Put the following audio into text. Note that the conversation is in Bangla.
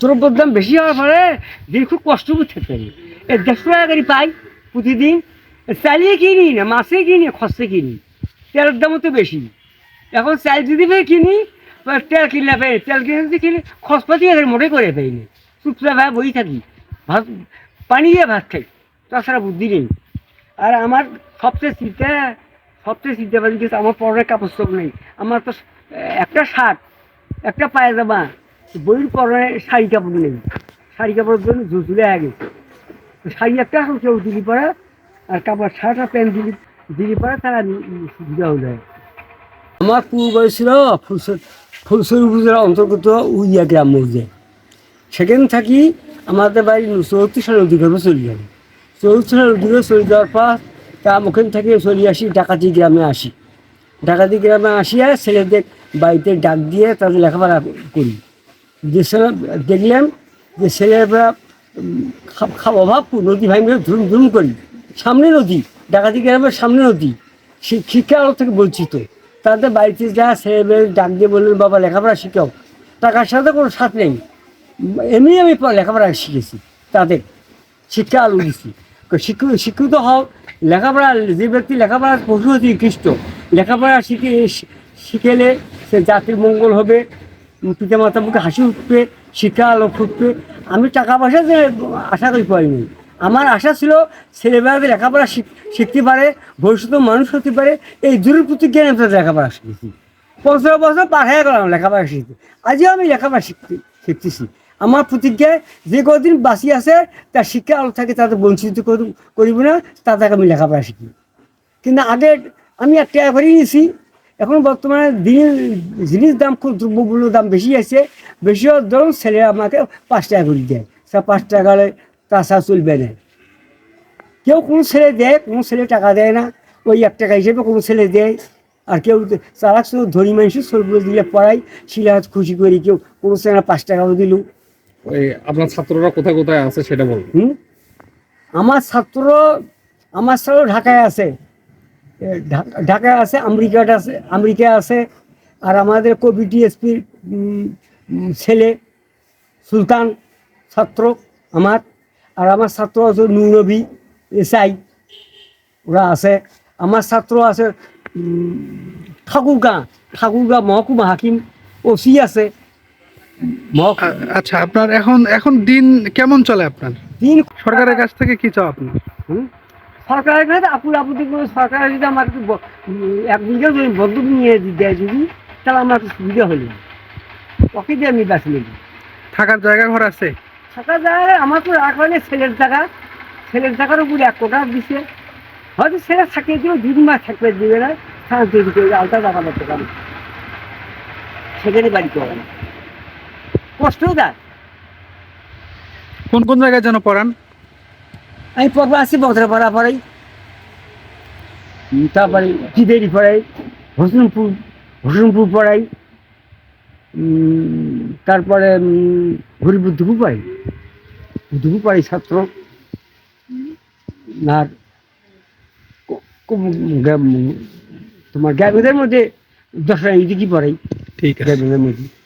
দ্রব্যের দাম বেশি হওয়ার ফলে দিন খুব কষ্ট করে থাকতে পারি এই দেড়শো টাকা করে পাই প্রতিদিন। চালিয়ে কিনি না মাছে কিনি খসে কিনি। তেলের দামও তো বেশি। এখন চাল যদি কিনি তেল কিনলে পাই তেল কিনে কিনি খসপাতি মোটে করে পাইনি চুপচা ভাই বই থাকি, ভাত, পানি দিয়ে ভাত খাই, তাছাড়া বুদ্ধি নেই। আর আমার সবচেয়ে চিন্তা সবচেয়ে চিন্তা গেছে, আমার পরের কাপড় চোপ নেই। আমার তো একটা শার্ট, একটা পায়জামা বইয়ের পরে শাড়ি কাপড় নেই। শাড়ি কাপড়ের জন্য ঝুঁচুলে হয়ে গেছে শাড়ি একটা এখন কেউ দিলি পরে, আর কাপড় শার্ট আর প্যান্ট দিলি দিলি পরে তারা সুবিধা হয়ে যায় আমার পূর্ব ছিল ফুলসর ফুলসর উপজেলা অন্তর্গত উইয়া গ্রাম মৌজে সেখানে থাকি আমাদের বাড়ি চৌত্রিশ সালের অধিকার চলে যাবে চৌত্রিশ সালের অধিকার চলে যাওয়ার পর তা ওখান থেকে চলে আসি ডাকাতি গ্রামে আসি। ডাকাতি গ্রামে আসিয়া ছেলেদের বাড়িতে ডাক দিয়ে তাদের লেখাপড়া করি। যে দেখলাম যে ছেলেরা উম, খা- খা অভাব নদী ভাঙে ধুম ধুম করি। সামনে নদী ডাকাতি গ্রামের সামনে নদী। শিক্ষা আলো থেকে বঞ্চিত। তাদের বাড়িতে যা ছেলে মেয়ে ডাক দিয়ে বললেন বাবা লেখাপড়া শিখাও। টাকার সাথে কোনো সাথ নেই। এমনি আমি লেখাপড়া শিখেছি তাদের। শিক্ষা আলো দিচ্ছি শিক্ষিত শিক্ষিত হও। লেখাপড়া যে ব্যক্তি লেখাপড়ার পশু অতি কৃষ্ট লেখাপড়া শিখে শিখেলে সে জাতির মঙ্গল হবে। পিতা মাতার মুখে হাসি উঠবে শিক্ষা আলো ফুটবে। আমি টাকা পয়সা যে আশা করি পাইনি। আমার আশা ছিল ছেলেমেয়েদের লেখাপড়া শিখ- শিখতে পারে ভবিষ্যতে মানুষ হতে পারে। এই দূরের প্রতিজ্ঞা আমি তাদের লেখাপড়া শিখেছি। বছর পার হয়ে গেলাম লেখাপড়া শিখতে। আজও আমি লেখাপড়া শিখতে শিখতেছি। আমার প্রতিজ্ঞায় যে কদিন বাঁচি আছে, তার শিক্ষা আলো থাকে তাদের বঞ্চিত করু- করিব না তাদেরকে আমি লেখাপড়া শিখি। কিন্তু আগে আমি একটা করে নিয়েছি এখন বর্তমানে দিন জিনিস দাম খুব দ্রব্যগুলোর দাম বেশি আছে। বেশি হওয়ার ধরুন ছেলে আমাকে পাঁচ টাকা করে দেয়। সে পাঁচ টাকা তাছাড়া চলবে না। কেউ কোনো ছেলে দেয় কোনো ছেলে টাকা দেয় না। ওই এক টাকা হিসেবে কোনো ছেলে দেয়। আর কেউ চালাক শুধু ধনী মানুষ সরগুলো দিলে পড়াই শিলা খুশি করি কেউ কোনো ছেলে পাঁচ টাকাও দিল। ওই আপনার ছাত্ররা কোথায় কোথায় আছে সেটা বলুন। হুম? আমার ছাত্র আমার ছাত্র ঢাকায় আছে। ঢাকায় আছে আমেরিকাটা আছে আমেরিকা আছে আর আমাদের কবি ডিএসপির ছেলে সুলতান ছাত্র আমার আর আমার ছাত্র আছে নুনবী এসআই ওরা আছে। আমার ছাত্র আছে ঠাকুরগাঁ ঠাকুরগাঁ মহকুমা হাকিম ওসি আছে। আচ্ছা আপনার এখন এখন দিন কেমন চলে আপনার? দিন সরকারের কাছ থেকে কি চাও আপনার? হুম? সরকারের কাছে আপুল আপত্তি করে সরকার যদি আমার একটু এক বিঘা জমি বদ্ধ নিয়ে দেয় যদি তাহলে আমার একটু সুবিধা হলো ওকে দিয়ে আমি বাঁচি নেব। থাকার জায়গা ঘর আছে? থাকার যায় আমার তো রাখা হলে ছেলের জায়গা। ছেলের জায়গার উপরে এক কোটা দিছে। হয়তো ছেলে থাকিয়ে দিলেও দুই মাস থাকবে দিবে না। শান্তি দিতে হবে আলতা টাকা করতে পারে সেখানে বাড়িতে হবে না। কষ্টও দেয় কোন কোন জায়গায় যেন পড়ান? আমি আছি বদরা পাড়া পড়াই তারপরে কিদেরি পড়াই হোসেনপুর হোসেনপুর পড়াই তারপরে হরিপুর দুপুর পড়াই। দুপুর পড়াই ছাত্র। আর তোমার গ্রামের মধ্যে দশটা ইদিকে পড়াই। ঠিক আছে। গ্রামের মধ্যে।